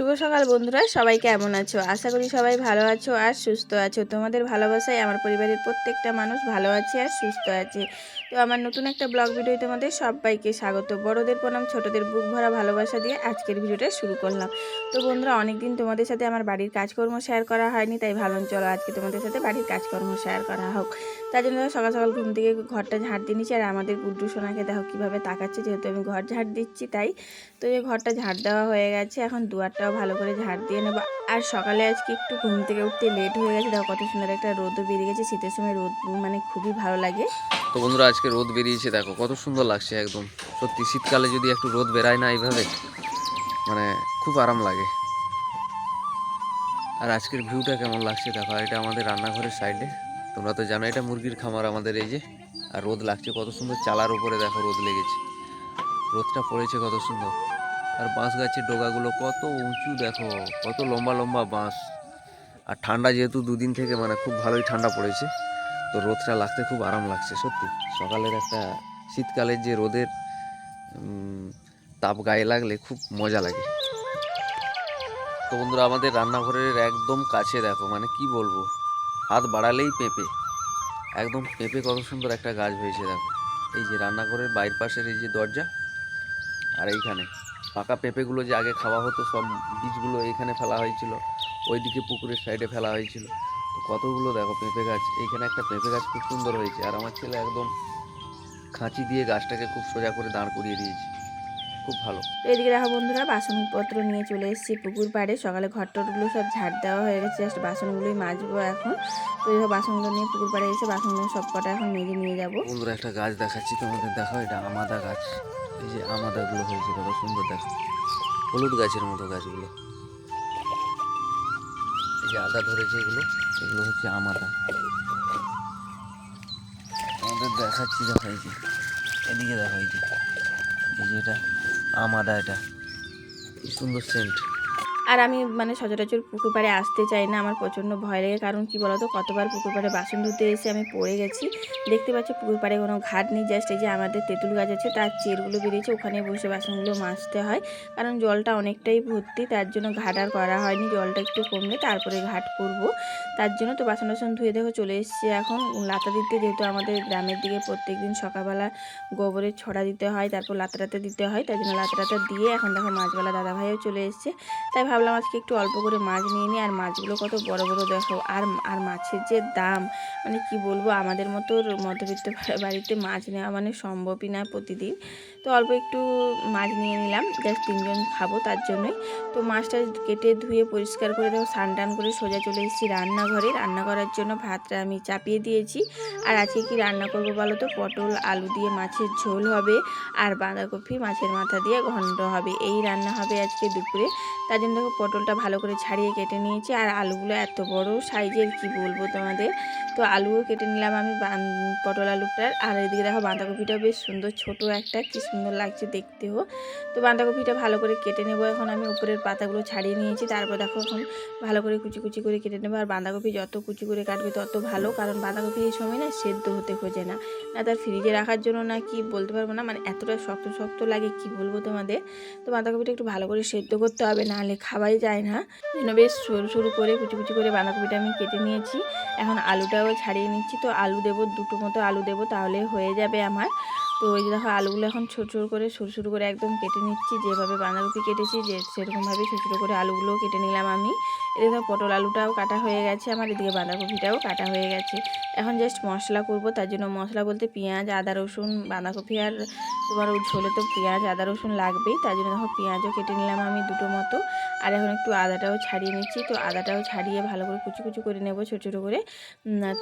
শুভ সকাল বন্ধুরা সবাই কেমন আছো? আশা করি সবাই ভালো আছো আর সুস্থ আছো। তোমাদের ভালোবাসায় আমার পরিবারের প্রত্যেকটা মানুষ ভালো আছে আর সুস্থ আছে। তো আমার নতুন একটা ব্লগ ভিডিও তোমাদের সবাইকে স্বাগত। বড়দের প্রণাম, ছোটদের বুক ভরা ভালোবাসা দিয়ে আজকের ভিডিওটা শুরু করলাম। তো বন্ধুরা, অনেকদিন তোমাদের সাথে আমার বাড়ির কাজকর্ম শেয়ার করা হয়নি, তাই ভালো চলো আজকে তোমাদের সাথে বাড়ির কাজকর্ম শেয়ার করা হোক। তার জন্য সকাল সকাল ঘুম থেকে ঘরটা ঝাড় দিয়ে নিচ্ছি আর আমাদের গুড্ডু সোনাকে দেখো কীভাবে তাকাচ্ছে, যেহেতু আমি ঘর ঝাড় দিচ্ছি তাই। তো এই ঘরটা ঝাড় দেওয়া হয়ে গেছে, এখন দুয়ারটাও ভালো করে ঝাড় দিয়ে নেব। আর সকালে আজকে একটু ঘুম থেকে উঠতে লেট হয়ে গেছে, দেখো কত সুন্দর একটা রোদও বেরিয়ে গেছে, শীতের সময় রোদ মানে খুবই ভালো লাগে। তো বন্ধুরা, আজকে রোদ বেরিয়েছে, দেখো কত সুন্দর লাগছে একদম। সত্যি, শীতকালে যদি একটু রোদ বেরায় না এইভাবে মানে খুব আরাম লাগে। আর আজকের ভিউটা কেমন লাগছে দেখো এটা আমাদের রান্নাঘরের সাইডে তোমরা তো জানো, এটা মুরগির খামার আমাদের এই যে। আর রোদ লাগছে, কত সুন্দর চালার উপরে দেখো রোদ লেগেছে। রোদটা পড়েছে কত সুন্দর। আর বাঁশ গাছের ডোগাগুলো কত উঁচু দেখো, কত লম্বা লম্বা বাঁশ। আর ঠান্ডা যেহেতু দুদিন থেকে মানে খুব ভালোই ঠান্ডা পড়েছে, তো রোদটা লাগতে খুব আরাম লাগছে, সত্যি। সকালের একটা শীতকালের যে রোদের তাপ গায়ে লাগলে খুব মজা লাগে। তো বন্ধুরা, আমাদের রান্নাঘরের একদম কাছে দেখো মানে কি বলব, হাত বাড়ালেই পেঁপে। একদম পেঁপে কত সুন্দর একটা গাছ হয়েছে দেখো। এই যে রান্নাঘরের বাইর পাশের এই যে দরজা, আর এইখানে পাকা পেঁপেগুলো যে আগে খাওয়া হতো, সব বীজগুলো এখানে ফেলা হয়েছিল, ওইদিকে পুকুরের সাইডে ফেলা হয়েছিল। তো কতগুলো দেখো পেঁপে গাছ, এইখানে একটা পেঁপে গাছ খুব সুন্দর হয়েছে। আর আমার ছেলে একদম খাঁচি দিয়ে গাছটাকে খুব সোজা করে দাঁড় করিয়ে দিয়েছে। খুব ভালো। তো এদিকে দেখো বন্ধুরা বাসনপত্র নিয়ে চলে এসেছি পুকুর পাড়ে। সকালে ঘর টরগুলো সব ঝাড় দেওয়া হয়ে গেছে জাস্ট বাসনগুলোই মাজবো এখন। তো এই বাসনগুলো নিয়ে পুকুর পাড়ে এসে বাসনগুলো সব কটা এখন মেজে নিয়ে যাব। বন্ধুরা একটা গাছ দেখাচ্ছি তোমাদের। দেখো এটা আমাদা গাছ। এই যে আমাদাগুলো হয়েছে কত সুন্দর দেখো। হলুদ গাছের মতো গাছগুলো। এই যে আদা ধরেছে এগুলো এগুলো হচ্ছে আমাদা। আমাদের দেখাচ্ছি দেখো এই যে। এদিকে দেখো এই যে। এই যে এটা। আমাদা এটা। সুন্দর সেন্ট আর আমি মানে সচরাচর পুকুর পাড়ে আসতে চাই না, আমার প্রচণ্ড ভয় লাগে। কারণ কি বলতো, কতবার পুকুর পাড়ে বাসন ধুতে এসে আমি পড়ে গেছি। দেখতে পাচ্ছি পুকুর পাড়ে কোনো ঘাট নেই জাস্ট এই যে আমাদের তেঁতুল গাছ আছে, তার চেরগুলো বেরিয়েছে, ওখানে বসে বাসনগুলো মাজতে হয়। কারণ জলটা অনেকটাই ভর্তি, তার জন্য ঘাট আর করা হয়নি, জলটা একটু কমলে তারপরে ঘাট করব। তার জন্য তো বাসন টাসন ধুয়ে দেখো চলে এসেছি এখন। লাতা দিতে যেহেতু আমাদের গ্রামের দিকে প্রত্যেক দিন সকালবেলা গোবরের ছড়া দিতে হয়, তারপর লাতাটাতে দিতে হয় তাই জন্য লাতাটাতে দিয়ে এখন দেখো মাছবেলা দাদাভাইও চলে এসেছে। তাই ভাবলাম আজকে একটু অল্প করে মাছ নিয়ে নিই। আর মাছগুলো কত বড় বড় দেখো। আর আর মাছের যে দাম মানে কি বলব, আমাদের মতো মধ্যবিত্ত বাড়িতে মাছ নেওয়া মানে সম্ভবই না প্রতিদিন। তো অল্প একটু মাছ নিয়ে নিলাম। জাস্ট তিনজন খাব তার জন্যই। তো মাছটা কেটে ধুয়ে পরিষ্কার করে দেখো স্নান টান করে সোজা চলে এসেছি রান্নাঘরে। রান্না করার জন্য ভাতটা আমি চাপিয়ে দিয়েছি। আর আজকে কি রান্না করব বলো তো? পটল, আলু দিয়ে মাছের ঝোল হবে। আর বাঁধাকপি মাছের মাথা দিয়ে ঘন্ট হবে। এই রান্না হবে আজকে দুপুরে। তার জন্য দেখো পটলটা ভালো করে ছাড়িয়ে কেটে নিয়েছি। আর আলুগুলো এত বড় সাইজের, কি বলব তোমাদের? তো আলুও কেটে নিলাম আমি পটল আলুটার। আর এদিকে দেখো বাঁধাকপিটাও বেশ সুন্দর, ছোট একটা, কি সুন্দর লাগছে দেখতেও। তো বাঁধাকপিটা ভালো করে কেটে নেব। এখন আমি উপরের পাতাগুলো ছাড়িয়ে নিয়েছি। তারপর দেখো এখন ভালো করে কুচি কুচি করে কেটে নেব। আর বাঁধাকপি যত কুচি করে কাটবে তত ভালো, কারণ বাঁধাকপি এই সময় না সেদ্ধ হতে খোঁজে না। না তার ফ্রিজে রাখার জন্য না কি বলতে পারব না মানে এতটা শক্ত শক্ত লাগে, কি বলব তোমাদের? তো বাঁধাকপিটা একটু ভালো করে সেদ্ধ করতে হবে, নাহলে খাওয়াই যায় না। বেশ সরু সরু করে কুচি কুচি করে বাঁধাকপিটা আমি কেটে নিয়েছি। এখন আলুটাও ছাড়িয়ে নিচ্ছি। তো আলু দেবো, দুটো মতো আলু দেবো, তাহলে হয়ে যাবে আমার। তো ওই যে দেখো, আলুগুলো এখন ছোট ছোট করে, সরু সরু করে একদম কেটে নিচ্ছি। যেভাবে বাঁধাকপি কেটেছি, যে সেরকমভাবে ছোটো ছোটো করে আলুগুলোও কেটে নিলাম আমি। এদিকে পটল আলুটাও কাটা হয়ে গেছে আমার, এদিকে বাঁধাকপিটাও কাটা হয়ে গেছে। এখন জাস্ট মশলা করব, তার জন্য মশলা বলতে পেঁয়াজ, আদা, রসুন, বাঁধাকপি আর তোমার ঝোলে তো পেঁয়াজ, আদা, রসুন লাগবেই, তার জন্য দেখো পেঁয়াজও কেটে নিলাম আমি দুটো মতো। আর এখন একটু আদাটাও ছাড়িয়ে নিচ্ছি। তো আদাটাও ছাড়িয়ে ভালো করে কুচি কুচি করে নেব, ছোটো ছোটো করে।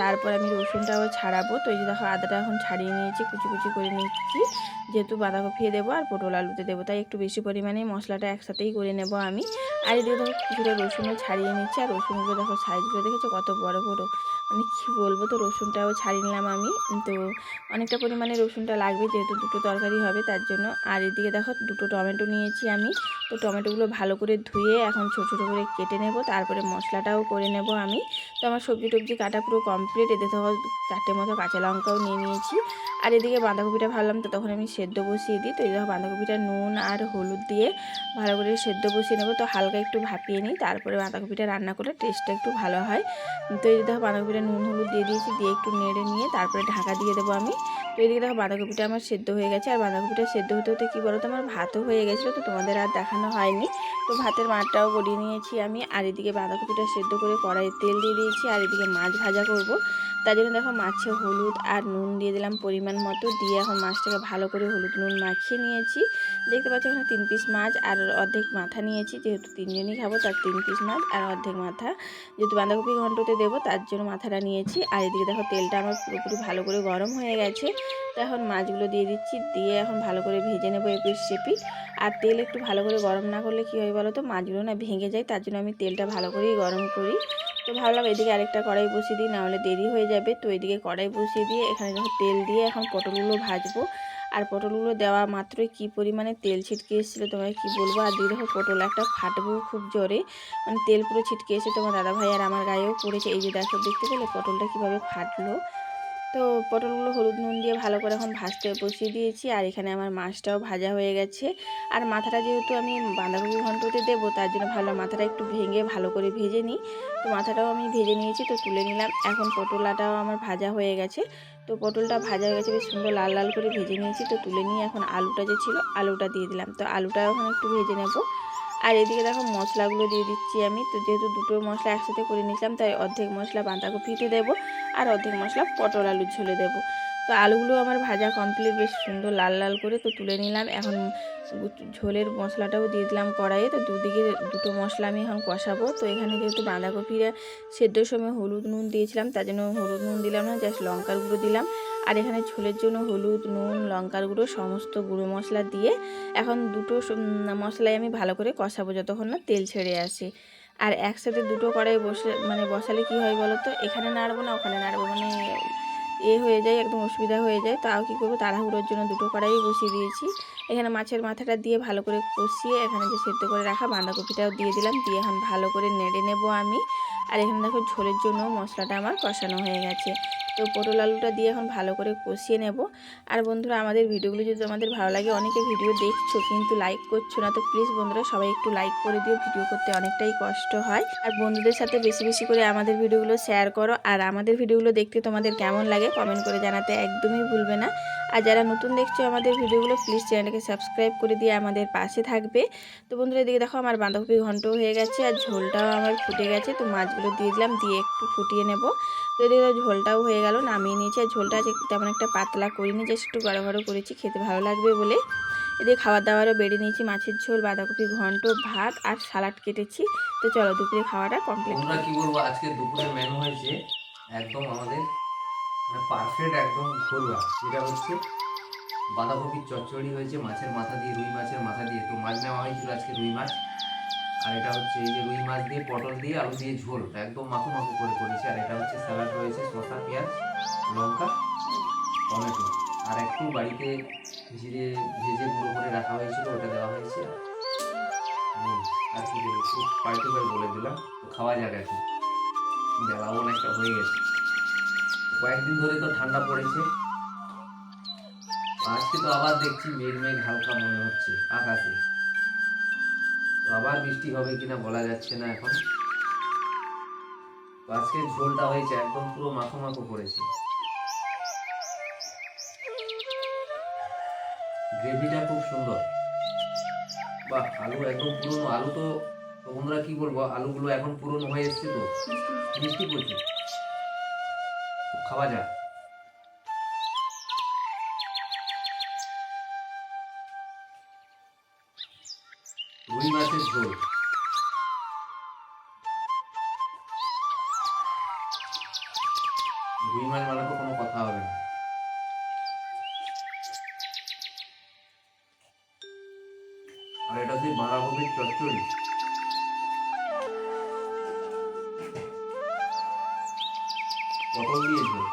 তারপর আমি রসুনটাও ছাড়াবো। তো এই যে দেখো, আদাটা এখন ছাড়িয়ে নিয়েছি, কুচি কুচি করে নিচ্ছি। যেহেতু বাঁধাকপি দেবো আর পটল আলুতে দেবো, তাই একটু বেশি পরিমাণে মশলাটা একসাথেই করে নেব আমি। আর এদিকে দেখো কিছুটা রসুনও ছাড়িয়ে নিচ্ছে, আর রসুনগুলো দেখো সাইজগুলো দেখেছ? কত বড় বড়। মানে কী বলব তো, রসুনটাও ছাড়িয়ে নিলাম আমি। তো অনেকটা পরিমাণে রসুনটা লাগবে, যেহেতু দুটো তরকারি হবে, তার জন্য। আর এদিকে দেখো দুটো টমেটো নিয়েছি আমি। তো টমেটোগুলো ভালো করে ধুয়ে এখন ছোটো ছোটো করে কেটে নেব, তারপরে মশলাটাও করে নেব আমি। তো আমার সবজি টবজি কাটা পুরো কমপ্লিট এতে দেখো চারটে মতো কাঁচা লঙ্কাও নিয়ে নিয়েছি। আর এদিকে বাঁধাকপিটা ভাবলাম তো, তখন আমি সেদ্ধ বসিয়ে দিই। তো এই দেখো বাঁধাকপিটা নুন আর হলুদ দিয়ে ভালো করে সেদ্ধ বসিয়ে নেব। তো হালকা হালকা একটু ভাপিয়ে নিই, তারপরে বাঁধাকপিটা রান্না করে টেস্টটা একটু ভালো হয়। তো এই দেখো বাঁধাকপিটা নুন, হলুদ দিয়ে দিয়েছি, দিয়ে একটু নেড়ে নিয়ে তারপরে ঢাকা দিয়ে দেবো আমি। তো এদিকে দেখো বাঁধাকপিটা আমার সেদ্ধ হয়ে গেছে, আর বাঁধাকপিটা সেদ্ধ হতে হতে কী বলো তো আমার ভাতও হয়ে গেছিল, তো তোমাদের আর দেখানো হয়নি। তো ভাতের মাঠটাও গড়িয়ে নিয়েছি আমি, আর এদিকে বাঁধাকপিটা সেদ্ধ করে কড়াইয়ে তেল দিয়ে দিয়েছি, আর এদিকে মাছ ভাজা করব। তার জন্য দেখো মাছে হলুদ আর নুন দিয়ে দিলাম পরিমাণ মতো। দিয়ে এখন মাছটাকে ভালো করে হলুদ নুন মাখিয়ে নিয়েছি। দেখতে পাচ্ছ এখানে তিন পিস মাছ আর অর্ধেক মাথা নিয়েছি। যেহেতু তিনজনই খাব, তার তিন পিস মাছ আর অর্ধেক মাথা। যেহেতু বাঁধাকপি ঘন্টতে দেবো, তার জন্য মাথাটা নিয়েছি। আর এদিকে দেখো তেলটা আমার পুরোপুরি ভালো করে গরম হয়ে গেছে। তো এখন মাছগুলো দিয়ে দিচ্ছি। দিয়ে এখন ভালো করে ভেজে নেব এপিস সেপিস আর তেল একটু ভালো করে গরম না করলে কী হয় বলো তো? মাছগুলো না ভেঙে যায়, তার জন্য আমি তেলটা ভালো করেই গরম করি। তো ভাবলাম এদিকে আরেকটা কড়াই বসিয়ে দিই, নাহলে দেরি হয়ে যাবে। তো এদিকে কড়াই বসিয়ে দিয়ে এখানে যখন তেল দিয়ে এখন পটলগুলো ভাজবো। আর পটলগুলো দেওয়া মাত্রই কি পরিমাণে তেল ছিটকে এসেছিল তোমায় কি বলব? আর দিয়ে দেখো পটল একটা ফাটবো খুব জোরে। মানে তেল পুরো ছিটকে এসে তোমার দাদাভাই আর আমার গায়েও পড়েছে। এই যে দেখো, দেখতে পেলে পটলটা কীভাবে ফাটলো? তো পটলগুলো হলুদ নুন দিয়ে ভালো করে এখন ভাজতে বসিয়ে দিয়েছি, আর এখানে আমার মাছটাও ভাজা হয়ে গেছে। আর মাথাটা যেহেতু আমি বাঁধাকপি ঘন্টতে দেবো, তার জন্য ভালো মাথাটা একটু ভেঙে ভালো করে ভেজে নিই। তো মাথাটাও আমি ভেজে নিয়েছি, তো তুলে নিলাম। এখন পটলাটাও আমার ভাজা হয়ে গেছে। তো পটলটা ভাজা হয়ে গেছে, বেশ সুন্দর লাল লাল করে ভেজে নিয়েছি। তো তুলে নিয়ে এখন আলুটা যে ছিল, আলুটা দিয়ে দিলাম। তো আলুটাও এখন একটু ভেজে নেব। আর এদিকে দেখো মশলাগুলো দিয়ে দিচ্ছি আমি। তো যেহেতু দুটো মশলা একসাথে করে নিয়েছিলাম তাই অর্ধেক মশলা বাঁধাকপিতে দেবো আর অর্ধেক মশলা পটল আলুর ঝোলে দেবো। তো আলুগুলো আমার ভাজা কমপ্লিট বেশ সুন্দর লাল লাল করে তো তুলে নিলাম। এখন ঝোলের মশলাটাও দিয়ে দিলাম কড়াইয়ে। তো দুদিকে দুটো মশলা আমি এখন কষাবো। তো এখানে যেহেতু বাঁধাকপিরা সেদ্ধর সময় হলুদ নুন দিয়েছিলাম, তার জন্য হলুদ নুন দিলাম না, জাস্ট লঙ্কার গুঁড়ো দিলাম। আর এখানে ঝোলের জন্য হলুদ, নুন, লঙ্কার গুঁড়ো, সমস্ত গুঁড়ো মশলা দিয়ে এখন দুটো মশলাই আমি ভালো করে কষাবো যতক্ষণ না তেল ছেড়ে আসে। আর একসাথে দুটো কড়াই বসে মানে বসালে কি হয় বলো তো? এখানে নাড়বো না, ওখানে নাড়বো মানে এ হয়ে যায়, একদম অসুবিধা হয়ে যায়। তাও কী করব? তাড়াহুড়োর জন্য দুটো কড়াই বসিয়ে দিয়েছি। এখানে মাছের মাথাটা দিয়ে ভালো করে কষিয়ে এখানে যে সেদ্ধ করে রাখা বাঁধাকপিটাও দিয়ে দিলাম। দিয়ে এখন ভালো করে নেড়ে নেব আমি। আর এখানে দেখো ঝোলের জন্য মশলাটা আমার কষানো হয়ে গেছে। তো পটল আলুটা দিয়ে এখন ভালো করে কষিয়ে নেব। আর বন্ধুরা, আমাদের ভিডিওগুলো যদি আমাদের ভালো লাগে, অনেকে ভিডিও দেখছ কিন্তু লাইক করছ না, তো প্লিজ বন্ধুরা সবাই একটু লাইক করে দিও। ভিডিও করতে অনেকটাই কষ্ট হয়। আর বন্ধুদের সাথে বেশি বেশি করে আমাদের ভিডিওগুলো শেয়ার করো। আর আমাদের ভিডিওগুলো দেখতে তোমাদের কেমন লাগে কমেন্ট করে জানাতে একদমই ভুলবে না। আর যারা নতুন দেখছ আমাদের ভিডিওগুলো প্লিজ চ্যানেলকে সাবস্ক্রাইব করে দিয়ে আমাদের পাশে থাকবে। তো বন্ধুরা, এদিকে দেখো আমার বাঁধাকপি ঘন্ট হয়ে গেছে, আর ঝোলটাও আমার ফুটে গেছে। তো মাছগুলো দিয়ে দিলাম, দিয়ে একটু ফুটিয়ে নেব। তো এদিকে ঝোলটাও হয়ে গেল নামিয়ে নিয়েছি। আর ঝোলটা আজ তেমন একটা পাতলা করিনি জাস্ট একটু গাঢ় গাঢ় করেছি খেতে ভালো লাগবে বলে। এদিকে খাবার দাবারও বেড়ে নিয়েছি মাছের ঝোল বাঁধাকপি ঘন্ট ভাত আর সালাড কেটেছি। তো চলো দুপুরে খাওয়াটা কমপ্লিট আমরা কি বলব আজকে দুপুরের মেনু হয়েছে একদম আমাদের মানে পারফেক্ট একদম ঘরোয়া যেটা হচ্ছে বাঁধাকপির চচ্চড়ি হয়েছে মাছের মাথা দিয়ে রুই মাছের মাথা দিয়ে। তো মাছ নেওয়া হয়েছিল আজকে রুই মাছ। আর এটা হচ্ছে এই যে রুই মাছ দিয়ে, পটল দিয়ে, আলু দিয়ে ঝোল। একদম মাখো মাখো করে করেছি। আর এটা হচ্ছে স্যালাড রয়েছে, শসা, পেঁয়াজ, লঙ্কা, টমেটো। আর একটু বাড়িতে জিরে ভেজে গুঁড়ো করে রাখা হয়েছিল, ওটা দেওয়া হয়েছে। আর কি খুব করে বলে দিলাম। তো খাওয়া যাক এখন। বেলাও অনেকটা হয়ে গেছে। কয়েকদিন ধরে তো ঠান্ডা পড়েছে। আজকে তো আবার দেখছি মেঘ মেঘ হালকা মনে হচ্ছে, আকাশে। তো আবার বৃষ্টি হবে কিনা বলা যাচ্ছে না এখন। আজকে ঝোলটা হয়েছে একদম পুরো মাখো মাখো পড়েছে গ্রেভিটা খুব সুন্দর। বাহ, আলু একদম পুরনো, আলু তো বন্ধুরা কি বলব, আলুগুলো এখন পুরনো হয়ে এসছে তো। মিষ্টি প্রচুর খাওয়া যাক। রুই মাছের ঝোল। রুই মাছ মানে তো কোনো কথা হবে না। আর এটা হচ্ছে বাঁধাকপির চচ্চড়ি। পটল দিয়ে ঝোল।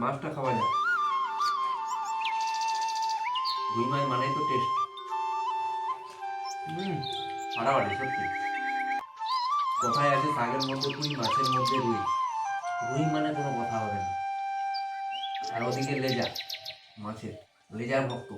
মাছটা খাওয়া যায় রুই মাছ মানেই তো টেস্ট হুম। ফাটাফাটি সত্যি। কথায় আছে শাকের মধ্যে রুই মাছের মধ্যে রুই। রুই মানে কোনো কথা হবে না। আর ওদিকে লেজা মাছের। লেজার ভক্ত।